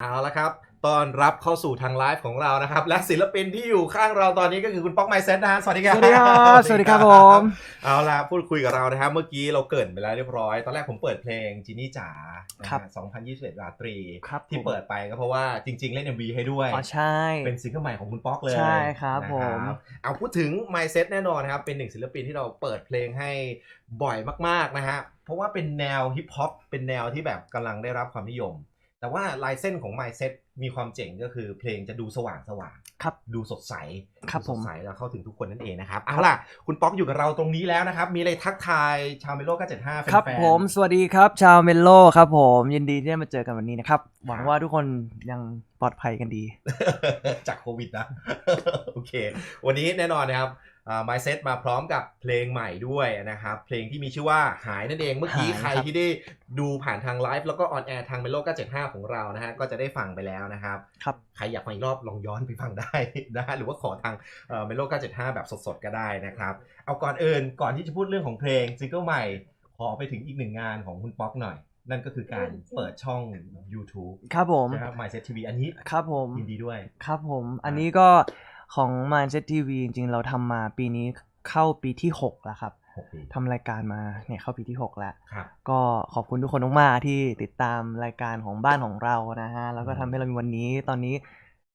เอาละครับตอนรับเข้าสู่ทางไลฟ์ของเรานะครับ และศิลปินที่อยู่ข้างเราตอนนี้ก็คือคุณป๊อกไมเซ็ตนะฮะสวัสดีครับ สวัสดีครับสวัสดีครับผม เอาล่ะพูดคุยกับเรานะครับ เมื่อกี้เราเกรินไปแล้วเรียบร้อย ตอนแรกผมเปิดเพลงจินนี่จ๋านะฮะ2021ราตรีครับที่ผมเปิดไปก็เพราะว่าจริง ๆ เล่น MV ให้ด้วย อ๋อ ใช่ เป็นซิงเกิลใหม่ของคุณป๊อกเลย ใช่ครับนะผม เอาพูดถึง Mindset แน่นอนนะครับ เป็นหนึ่งศิลปินที่เราเปิดเพลงให้บ่อยมาก ๆนะฮะ เพราะว่าเป็นแนวฮิปฮอป เป็นแนวที่แบบกำลังได้รับความนิยม แต่ว่าลายเส้นของ Mindset มีความเจ๋งก็คือเพลงจะดูสว่างสว่างๆครับดูสดใสครับดูผสมดใสแล้วเข้าถึงทุกคนนั่นเองนะครับเอาล่ะ คุณป๊อกอยู่กับเราตรงนี้แล้วนะครับ มีอะไรทักทายชาวเมโล975แฟนๆครับผมสวัสดีครับชาวเมลโลครับผมยินดีที่ได้มาเจอกันวันนี้นะครับ หวังว่าทุกคนยังปลอดภัยกันดี จากโควิดนะ โอเค วันนี้แน่นอนนะครับ อ่า Mindset มาพร้อมกับเพลงใหม่ด้วยนะครับ เพลงที่มีชื่อว่าหายนั่นเองเมื่อกี้หายใครครับที่ได้ดูผ่านทางไลฟ์แล้วก็ออนแอร์ทางเมโล975 ของเรานะฮะก็จะได้ฟังไปแล้วนะครับครับใครอยากฟังอีกรอบลองย้อนไปฟังได้นะฮะหรือว่าขอทางเมโล975 แบบสดๆ ก็ได้นะครับ เอาก่อนอื่นก่อนที่จะพูดเรื่องของเพลงซิงเกิลใหม่ ขอไปถึงอีกหนึ่งงานของคุณป๊อกหน่อยนั่นก็คือการเปิดช่อง YouTube ครับผมนะครับ Mindset TV อันนี้ครับผมยินดีด้วย ครับผม อันนี้ก็ ของ Mindset TV จริงๆ เราทำมาปีนี้เข้าปีที่ 6 แล้วครับ6ปีทำรายการมาเนี่ยเข้าปีที่ 6 แล้วครับก็ขอบคุณทุกคนมากๆที่ติดตามรายการของบ้านของเรานะฮะ แล้วก็ทำให้เรามีวันนี้ตอนนี้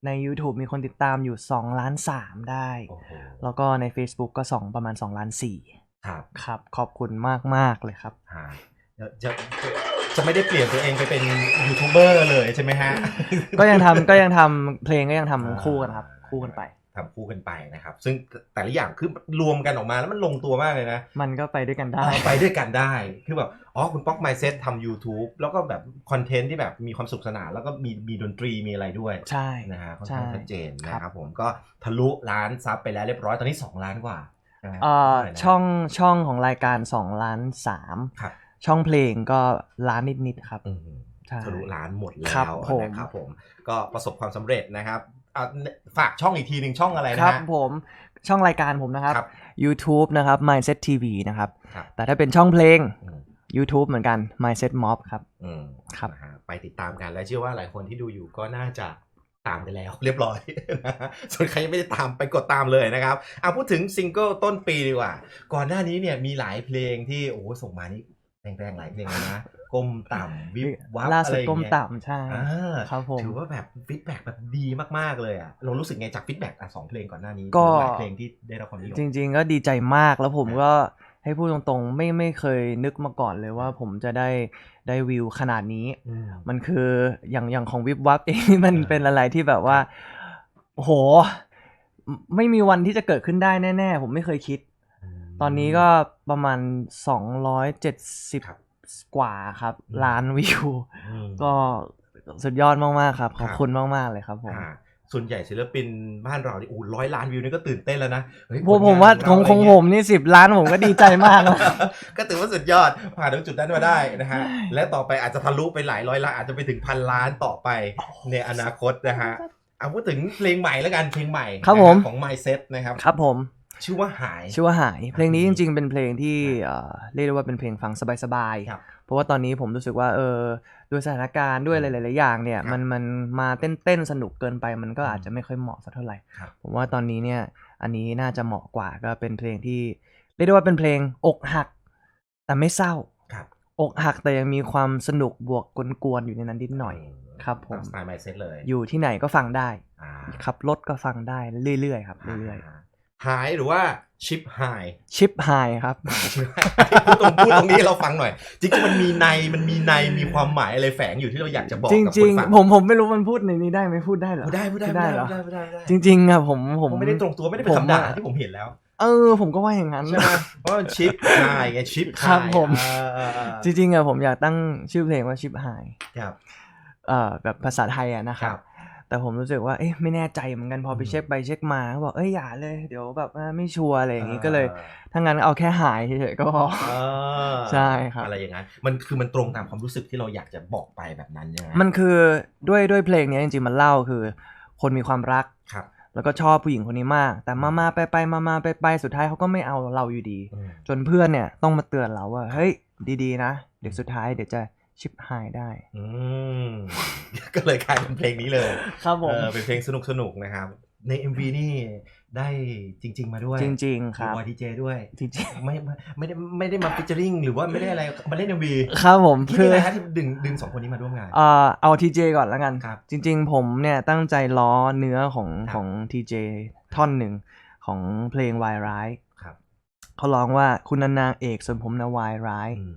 ใน YouTube มีคนติดตามอยู่ 2 ล้าน 3 ได้โอ้โหแล้วก็ใน Facebook ก็ 2 ประมาณ 2 ล้าน 4 ครับครับ ขอบคุณมากๆเลยครับฮะจะจะจะจะไม่ได้เปลี่ยนตัวเองไปเป็นยูทูบเบอร์เลยใช่ไหมฮะ ก็ยังทำก็ยังทำเพลงก็ยังทำคู่กันครับ คู่กันไป ทำคู่กันไปนะครับ ซึ่งแต่ละอย่างคือรวมกันออกมาแล้วมันลงตัวมากเลยนะ มันก็ไปด้วยกันได้เอาไปด้วยกันได้ คือแบบ อ๋อ คุณป๊อกไมเซ็ตทำ YouTube แล้วก็แบบคอนเทนต์ที่แบบมีความสุขสนาน แล้วก็มีมีดนตรีมีอะไรด้วย ใช่นะฮะค่อนใช่ข้างชัดเจนนะคครัรับบผมก็ทะลุล้านซับไปแล้วเรียบร้อย ตอนนี้ 2 ล้านกว่านะฮะเอ่อเท่าไหร่นะช่องช่องของรายการ 2 ล้าน3ครับช่องเพลงก็ล้านนิดๆครับอืมใช่ทะลุล้านหมดแล้ครับวผมนะครับผม ก็ประสบความสำเร็จนะครับเอา ฝากช่องอีกทีหนึ่งช่องอะไรคนะรับฮะผมช่องรายการผมนะครับครับ YouTube นะครับ Mindset TV นะครับครับแต่ถ้าเป็นช่องเพลงอืม YouTube เหมือนกัน Mindset Mob ครับอืมครับนะฮะไปติดตามกันและเชื่อว่าหลายคนที่ดูอยู่ก็น่าจะตามไปแล้วเรียบร้อยนะฮะส่วนใครยังไม่ได้ตามไปกดตามเลยนะครับเอาพูดถึงซิงเกิลต้นปีดีกว่า ก่อนหน้านี้เนี่ยมีหลายเพลงที่โอ้โหส่งมานี่ แรงๆหลายเพลงเลยนะก้มต่ำวิบวับล่าอะสุไรดอย่างก้มเงี้ยต่ำใช่อ่าครับผมถือว่าแบบฟีดแบ็กแบบดีมากๆเลยอะเรารู้สึกไงจากฟีดแบ็กอะสองเพลงก่อนหน้านี้ก็หลายเพลงที่ได้รับความนิยมจริง ๆ ก็ดีใจมากแล้วผมก็ให้พูดตรงๆ ไม่ไม่เคยนึกมาก่อนเลยว่าผมจะได้ได้วิวขนาดนี้อืมมันคืออย่างอย่างของวิบวับเองมันอ่าเป็นอะไรที่แบบว่าโอ้โห ไม่มีวันที่จะเกิดขึ้นได้แน่ ๆ ผมไม่เคยคิด ตอนนี้ก็ประมาณ 270ครับกว่าครับอืมล้านวิวอืมก็สุดยอดมากๆครับ ขอบครับคุณมากๆเลยครับผมอ่าส่วนใหญ่ศิลปินบ้านเรานี่โอ้ร้อยล้านวิวนี่ก็ตื่นเต้นแล้วนะเฮ้ยผมผลงนผมว่าเรของอะไรของเงี้ยผมนี่สิบล้านผมก็ดีใจมากแล้วก็ถือว่าสุดยอดผ่านถึงจุดนั้นมาได้นะฮะและต่อไปอาจจะทะลุไปหลายร้อยล้านอาจจะไปถึงพันล้านต่อไปในอนาคตนะฮะเอาพูดถึงเพลงใหม่แล้วกันเพลงใหม่ครับนะฮะผมของ Mindset นะครับครับผม ชื่อว่าหาย ชื่อว่าหาย เพลงนี้จริง ๆ เป็นเพลงที่เอ่อเรียกได้ว่าเป็นเพลงฟังสบายครับๆเพราะว่าตอนนี้ผมรู้สึกว่าเออด้วยสถานการณ์ด้วยหลายๆอย่างเนี่ยครับมันมันมาเต้นๆสนุกเกินไป มันก็อาจจะไม่ค่อยเหมาะสักเท่าไหร่ครับผมว่าตอนนี้เนี่ยอันนี้น่าจะเหมาะกว่าก็เป็นเพลงที่เรียกได้ว่าเป็นเพลงอกหัก แต่ไม่เศร้าครับอกหักแต่ยังมีความสนุกบวกกวนๆอยู่ในนั้นนิดหน่อยครับผมตามสไตล์ Mindset เลย อยู่ที่ไหนก็ฟังได้อ่าขับรถก็ฟังได้เรื่อยๆครับเรื่อย หายหรือว่าชิปหายๆชิปไฮครับพูดตรงพูดตรงนี้ให้เราฟังหน่อย จริงๆมันมีในมันมีในมีความหมายอะไรแฝงอยู่ที่เราอยากจะบอกจกับครินงฟังๆผมผมไม่รู้มันพูดในนี้ได้ไหมพูดได้เหรอพูดได้พูดได้พูดได้เหรอพูดได้พูดได้จริงๆอะผมผผมมไม่ได้ตรงตัวไม่ได้เป็นผมคำด่าอะที่ผมเห็นแล้วเออผมก็ว่าอย่างนั้นใช่ไหมเพราะมันชิปหายไงชิปครับหายผมอ่าอ่าอ่าจริงๆอะผมอยากตั้งชื่อเพลงว่าชิปไฮครับเอ่อแบบภาษาไทยอะนะคครัรับบ แต่ผมรู้สึกว่าเอ๊ะไม่แน่ใจเหมือนกันพอไปอืมเช็คไปเช็คมาเขาบอกเอ้ยอย่าเลยเดี๋ยวแบบอ่าไม่ชัวร์อะไรอย่างงี้ก็เลยถ้างั้นเอาแค่หายเฉยๆก็พออ่าใช่ครับอะไรอย่างนั้นมันคือมันตรงตามความรู้สึกที่เราอยากจะบอกไปแบบนั้นใช่ไหมมันคือด้วยด้วยเพลงเนี้ยจริงๆมันเล่าคือ คนมีความรักครับแล้วก็ชอบผู้หญิงคนนี้มาก แต่มามาไปไปมามาไปไปสุดท้ายเขาก็ไม่เอาเราอยู่ดีอืมจนเพื่อนเนี่ยต้องมาเตือนเราว่า เฮ้ยดีๆนะ เดี๋ยวสุดท้ายเดี๋ยวจะ ชิปหายได้ อืม ก็เลยกลายเป็นเพลงนี้เลยครับผมเออเป็นเพลงสนุกสนุกๆนะครับ ใน MV นี่ได้จริง ๆ มาด้วยจริง ๆ ครับบอยดีเจด้วยจริงไม่ไม่ไม่ได้ไม่ได้มาฟิชเจอริงหรือว่าไม่ได้อะไรมาเล่น MV ๆครับผมที่คืนี่ออะไรฮะที่ดึงดึงสองคนนี้มาร่วมงานเอ่อเอาทีเจก่อนแล้วกันครับ จริง ๆ ผมเนี่ยตั้งใจล้อเนื้อของครับของทีเจท่อนหนึ่งของเพลงวายร้ายครับเขาร้องว่าคุณนางเอกส่วนผมนะวายร้ายอืม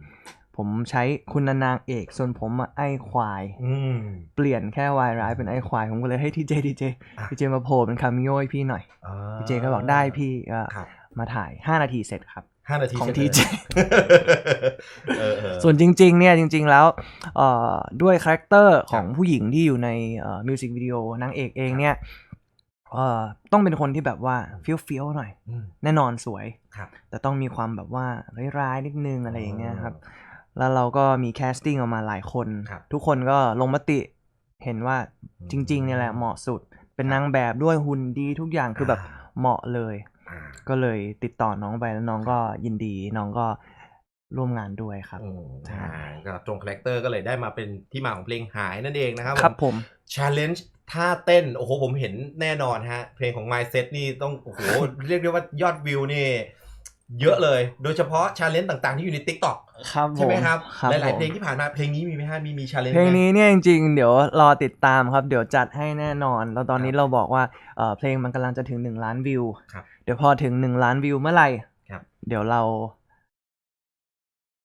ผมใช้คุณนางเอก ส่วนผมอะไอ้ควายอืมเปลี่ยนแค่วายร้ายเป็นไอ้ควาย ผมก็เลยให้ทีเจทีเจอะทีเจมาโผล่เป็นคามิโอให้พี่หน่อยอ่าทีเจก็บอกได้พี่ก็ครับมาถ่าย 5 นาทีเสร็จครับห้านาทีของเสร็จทีเลยเจเออเออส่วนจริง ๆ เนี่ย จริง ๆ แล้วเอ่อด้วยคาแรคเตอร์ของผู้หญิงที่อยู่ในมิวสิกวิดีโอนางเอกเองเนี่ยเอ่อต้องเป็นคนที่แบบว่าเฟี้ยวเฟี้ยวๆหน่อยอืมแน่นอนสวยครับแต่ต้องมีความแบบว่าร้ายๆนิดนึงอะไรอย่างเงี้ยครับ แล้วเราก็มีแคสติ้งออกมาหลายคนครับทุกคนก็ลงมติเห็นว่าจริง ๆ เนี่ยแหละเหมาะสุด เป็นนางแบบด้วยหุ่นดีทุกอย่างคือแบบเหมาะเลยอ่าก็เลยติดต่อน้องไปแล้วน้องก็ยินดีน้องก็ร่วมงานด้วยครับอืมอ่าก็ตรงคาแรคเตอร์ก็เลยได้มาเป็นที่มาของเพลงหายนั่นเองนะครับครับผม challenge ท่าเต้น โอ้โหผมเห็นแน่นอนฮะ เพลงของ Mindset นี่ต้อง โอ้โห เรียกได้ว่ายอดวิวนี่ เยอะเลย โดยเฉพาะ challenge ต่างๆ ที่อยู่ใน TikTok ครับผใช่ไหมครับครับหลายผๆมเพลงที่ผ่านมาเพลงนี้มีไหมฮะมีมี challenge เพลงไหมนี้เนี่ยจริงๆ เดี๋ยวรอติดตามครับ เดี๋ยวจัดให้แน่นอน แล้วตอนนี้ครับเราบอกว่าเอ่อเพลงมันกำลังจะถึง 1 ล้านวิว ครับ เดี๋ยวพอถึง 1 ล้านวิวเมื่อไหร่ครับ เดี๋ยวเรา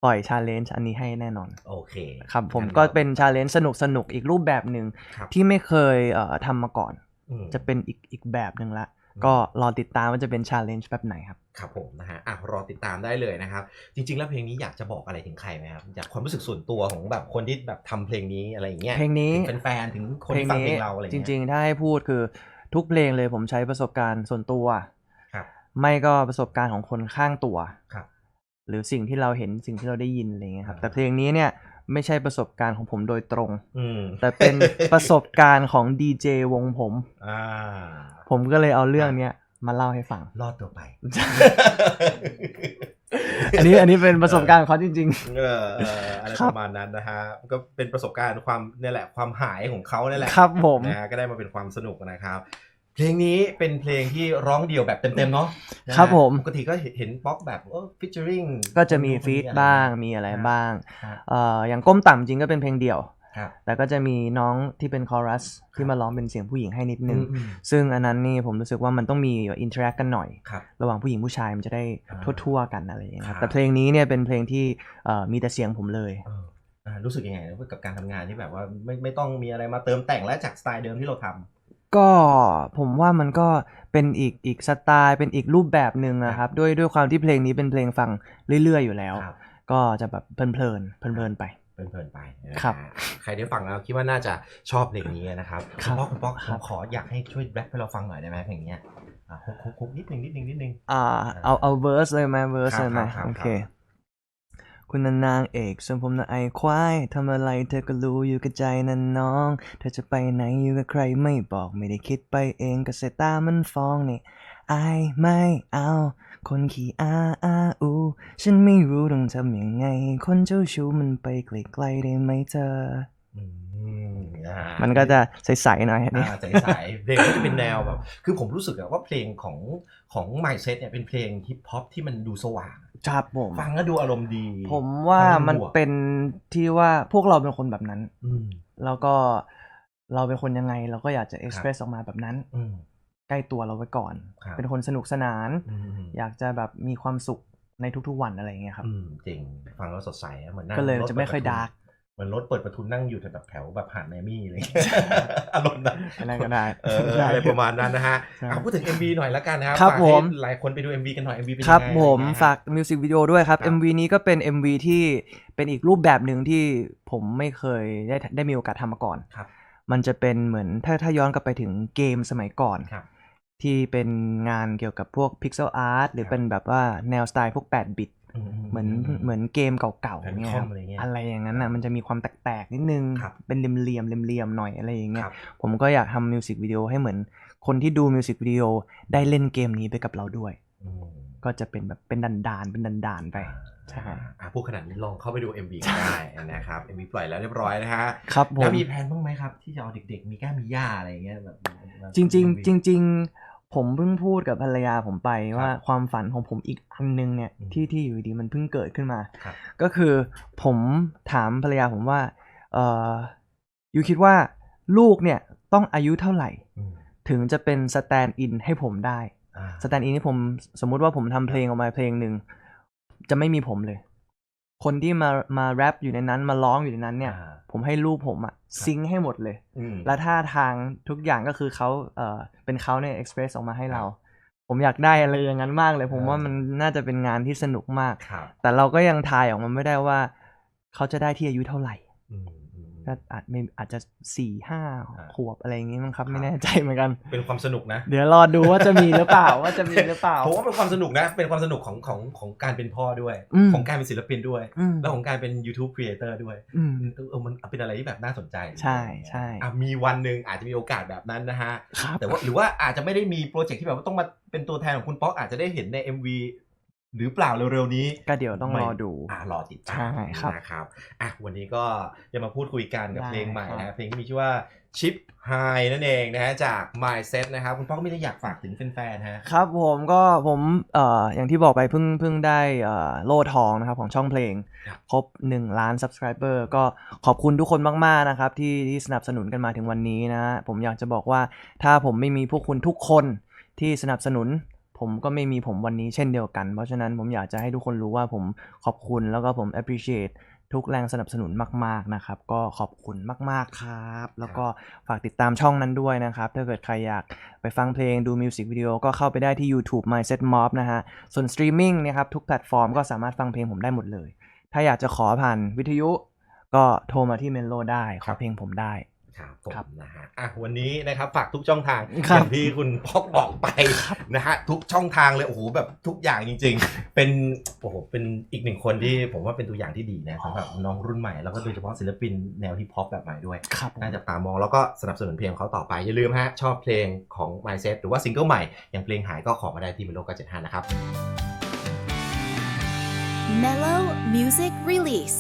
ปล่อยชาเลนจ์อันนี้ให้แน่นอน โอเค ครับผมงั้ก็เป็นชาเลนจ์สนุกสนุกๆอีกรูปแบบหนึ่งครับ ที่ไม่เคยเอ่อทำมาก่อน อืมจะเป็นอีกอีกแบบหนึ่งละอืม ก็รอติดตามว่าจะเป็นชาเลนจ์แบบไหนครับ ครับผมนะฮะอะรอติดตามได้เลยนะครับ จริง ๆ แล้วเพลงนี้อยากจะบอกอะไรถึงใครไหมครับจากความรู้สึกส่วนตัวของแบบคนที่แบบทำเพลงนี้อะไรอย่างเงี้ย เพลงนี้ถึงแฟนๆถึงคนที่ฟังเพลงเราอะไรอจย่างเงี้ยริง ๆ ถ้าให้พูดคือทุกเพลงเลยผมใช้ประสบการณ์ส่วนตัวครับ ไม่ก็ประสบการณ์ของคนข้างตัวครับ หรือสิ่งที่เราเห็นสิ่งที่เราได้ยินอะไรเงี้ยครับอ่าแต่เพลงนี้เนี่ย ไม่ใช่ประสบการณ์ของผมโดยตรง อืมแต่เป็นประสบการณ์ของดีเจวงผม อ่าผมก็เลยเอาเรื่องเนี้ยมาเล่าให้ฟัง รอดตัวไป อันนี้อันนี้เป็นประสบการณ์ของเขาจริง เออเอออะไรครัปบระมาณนั้นนะฮะก็เป็นประสบการณ์ความเนี่ยแหละความหายของเขาเนี่ยแหละๆ ครับผม นะฮะก็ได้มาเป็นความสนุกนะครับเพ ลงนี้เป็นเพลงที่ร้องเดี่ยวแบบเต็มๆเนาะนะฮะครับผม ปกติก็เห็นป๊อกแบบเออฟิชเชอริงก็จะมีฟีดบ้างมีอะไรบ้างเอ่ออย่างก้มต่ำจริงก็เป็นเพลงเดี่ยวครับแต่ก็จะมีน้องที่เป็นคอรัสที่มาร้องเป็นเสียงผู้หญิงให้นิดนึงอืมซึ่งอันนั้นนี่ผมรู้สึกว่ามันต้องมีอินเทอร์แอคกันหน่อยครับระหว่างผู้หญิงผู้ชายมันจะได้อ่าทั่วๆกันอะไรอย่างเงี้ยคครัรับบแต่เพลงนี้เนี่ยเป็นเพลงที่เอ่อมีแต่เสียงผมเลยเอออ่ารู้สึกยังไงกับการทำงานที่แบบว่าไม่ไม่ต้องมีอะไรมาเติมแต่งและจากสไตล์เดิมที่เราทำ ก็ผมว่ามันก็เป็นอีกอีกสไตล์เป็นอีกรูปแบบหนึ่งนะครับ ด้วยด้วยความที่เพลงนี้เป็นเพลงฟังเรื่อย ๆ อยู่แล้ว ครับ ก็จะแบบเพลินๆเพลินๆไป เพลินๆไปนะครับใครได้ฟังแล้วคิดว่าน่าจะชอบเพลงนี้นะครับครับณป๊อกคุณป๊อกคผรับมขออยากให้ช่วยแรปให้เราฟังหน่อยได้ไหมเพลงเนี้ยอะฮุกฮุกฮุกนิดนึงนิดนึงนิดนึง อ่าเอาเอาเวอร์สเลยไหมเวอร์สครับเลยไหมครับครับโอเค คุณนางเอกส่วนผมน่ะไอควายทำอะไรเธอก็รู้อยู่กับใจนั่นน้อง เธอจะไปไหนอยู่กับใครไม่บอกไม่ได้คิดไปเองก็สายตามันฟ้องนี่ไอไม่เอา คนขี้อาอาอูฉันไม่รู้ต้องทำยังไง คนเจ้าชู้มันไปไกลๆได้ไหมเธอ อืมอ่ามันก็จะใสๆหน่อยอันนี้อ่าใสๆเพลงก็จะเป็นแนวแบบ คือผมรู้สึกอะว่าเพลงของของ Mindset เนี่ยเป็นเพลงฮิปฮอปที่มันดูสว่างครับผมฟังแล้วดูอารมณ์ดี ผมว่าฟังแล้วมันบวกเป็นที่ว่าพวกเราเป็นคนแบบนั้นอืมแล้วก็เราเป็นคนยังไง เราก็อยากจะเอ็กซ์เพรสออกมาแบบนั้นอืมใกล้ตัวเราไว้ก่อนครับเป็นคนสนุกสนานอืมอยากจะแบบมีความสุขในทุกๆวันอะไรอย่างเงี้ยครับอืมจริง ฟังแล้วสดใสอะเหมือนนั่งก็เลยรถจะไม่ค่อยเปิประตูดาร์กเห มือนรถเปิดประตูนั่งอยู่แถวแถวแบบหาดแมมี่อะไรอย่างเงี้ยอารมณ์นั้นอะไรก็ได้เอออะไรประมาณนั้นนะฮะใช่เอาพูดถึง MV หน่อยละกันนะครับครับฝากให้ผมหลายคนไปดู MV กันหน่อย MV เป็นคยังรับไงผมอะไรเงี้ยฝากมิวสิกวิดีโอด้วยครับครับ MV นี้ก็เป็น MV ที่เป็นอีกรูปแบบหนึ่งที่ผมไม่เคยได้ได้มีโอกาสทำมาก่อนครับ มันจะเป็นเหมือนถ้าถ้าย้อนกลับไปถึงเกมสมัยก่อนครับที่เป็นงานเกี่ยวกับพวก Pixel Art หรือครับเป็นแบบว่าแนวสไตล์พวก 8 บิต เหมือนเหมือนเกมเก่าๆแฟนเนี่ยคอคมรับอะไรเงี้ยอะไรอย่างนั้นน่ะมันจะมีความแตกๆนิดนึงครับเป็นเหลี่ยมๆเหลี่ยมๆหน่อยอะไรอย่างเงี้คยรับผมก็อยากทำมิวสิกวิดีโอให้เหมือนคนที่ดูมิวสิกวิดีโอได้เล่นเกมนี้ไปกับเราด้วยอืมก็จะเป็นแบบเป็นดันดานๆเป็นดันดานๆไปอ่าใช่อะพูดขนาดนี้ลองเข้าไปดู MV ก็ได้นะครับ MV ปล่อยแล้วเรียบร้อยนะฮะครับผแล้วมมีแผนบ้างไหมครับ ที่จะเอาเด็กๆ มีก้ามีย่าอะไรอย่างเงี้ยแบบแบบจริง MV ๆจริง ๆ ผมเพิ่งพูดกับภรรยาผมไปว่าความฝันของผมอีกอันนึงเนี่ยอืมที่ที่อยู่ดีๆมันเพิ่งเกิดขึ้นมาครับก็คือผมถามภรรยาผมว่าเออยูคิดว่าลูกเนี่ยต้องอายุเท่าไหร่อืมถึงจะเป็นสแตนด์อินให้ผมได้อ่าสแตนด์อินที่ผมสมมุติว่าผมทำเพลงออกมาเพลงหนึ่งจะไม่มีผมเลย คนที่มามาแรปอยู่ในนั้นมาร้องอยู่ในนั้นเนี่ยอ่าผมให้ลูกผมอะซิงค์ให้หมดเลยอืมและท่าทางทุกอย่างก็คือเขาเออเป็นเขาเนี่ยเอ็กเพรสออกมาให้เรา ผมอยากได้อะไรอย่างนั้นมากเลย ผมอ่าว่ามันน่าจะเป็นงานที่สนุกมากครับแต่เราก็ยังทายออกมาไม่ได้ว่า เขาจะได้ที่อายุเท่าไหร่อืมอืม ก็อาจไม่อาจจะสี่ห้าอ่าขวบอะไรอย่างงี้มั้งครับครับ ไม่แน่ใจเหมือนกัน เป็นความสนุกนะ เดี๋ยวรอดูว่าจะมีหรือเปล่าว่าจะมีหรือเปล่าผมว่าเป็นความสนุกนะ เป็นความสนุกของของของการเป็นพ่อด้วยอืมของการเป็นศิลปินด้วยอืมแล้วของการเป็น YouTube Creator ด้วยอืมเออมันเป็นอะไรที่แบบน่าสนใจ ใช่ใช่อะมีวันหนึ่งอาจจะมีโอกาสแบบนั้นนะฮะครับแต่ว่าหรือว่าอาจจะไม่ได้มีโปรเจกต์ที่แบบว่าต้องมาเป็นตัวแทนของคุณป๊อกอาจจะได้เห็นใน MV หรือเปล่าเร็วๆนี้ ก็เดี๋ยวต้องรอดูอ่ารอติดตามใช่ครับนะครับอะวันนี้ก็จะมาพูดคุยกันกับได้เพลงใหม่ครันะบเพลงที่มีชื่อว่า Chip High นั่นเองนะฮะจาก Mindset นะครับ คุณป๊อกไม่ได้อยากฝากถึงแฟนๆฮะครับผมก็ผมเอ่ออย่างที่บอกไปเพิ่งเพิ่งได้เอ่อโล่ทองนะครับของช่องเพลงครับครบ 1 ล้าน subscriber ก็ขอบคุณทุกคนมาก ๆ นะครับที่ที่สนับสนุนกันมาถึงวันนี้นะ ผมอยากจะบอกว่าถ้าผมไม่มีพวกคุณทุกคนที่สนับสนุน ผมก็ไม่มีผมวันนี้เช่นเดียวกัน เพราะฉะนั้นผมอยากจะให้ทุกคนรู้ว่าผมขอบคุณแล้วก็ผม appreciate ทุกแรงสนับสนุนมาก ๆ นะครับ ก็ขอบคุณมาก ๆ ครับ แล้วก็ฝากติดตามช่องนั้นด้วยนะครับ ถ้าเกิดใครอยากไปฟังเพลงดูมิวสิกวิดีโอก็เข้าไปได้ที่ YouTube Mindset Mob นะฮะ ส่วนสตรีมมิ่งนะครับ ทุกแพลตฟอร์มก็สามารถฟังเพลงผมได้หมดเลย ถ้าอยากจะขอผ่านวิทยุก็โทรมาที่เมนโลได้ขครัอบเพลงผมได้ ครับผมครับนะฮะอะวันนี้นะครับฝากทุกช่องทางครัอบย่างที่คุณป๊อกบอกไปนะฮะทุกช่องทางเลยโอ้โหแบบทุกอย่างจริง ๆ เป็นโอ้โหเป็นอีกหนึ่งคนที่ผมว่าเป็นตัวอย่างที่ดีนะสำหรับน้องรุ่นใหม่แล้วก็โดยเฉพาะศิลปินแนวฮิปฮอปแบบใหม่ด้วยครับผมน่าจะตามองแล้วก็สนับสนุนเพลงของเขาต่อไป อย่าลืมฮะชอบเพลงของ Mindset หรือว่าซิงเกิลใหม่อย่างเพลงหายก็ขอมาได้ที่เมโลก็75นะครับ Mellow Music Release.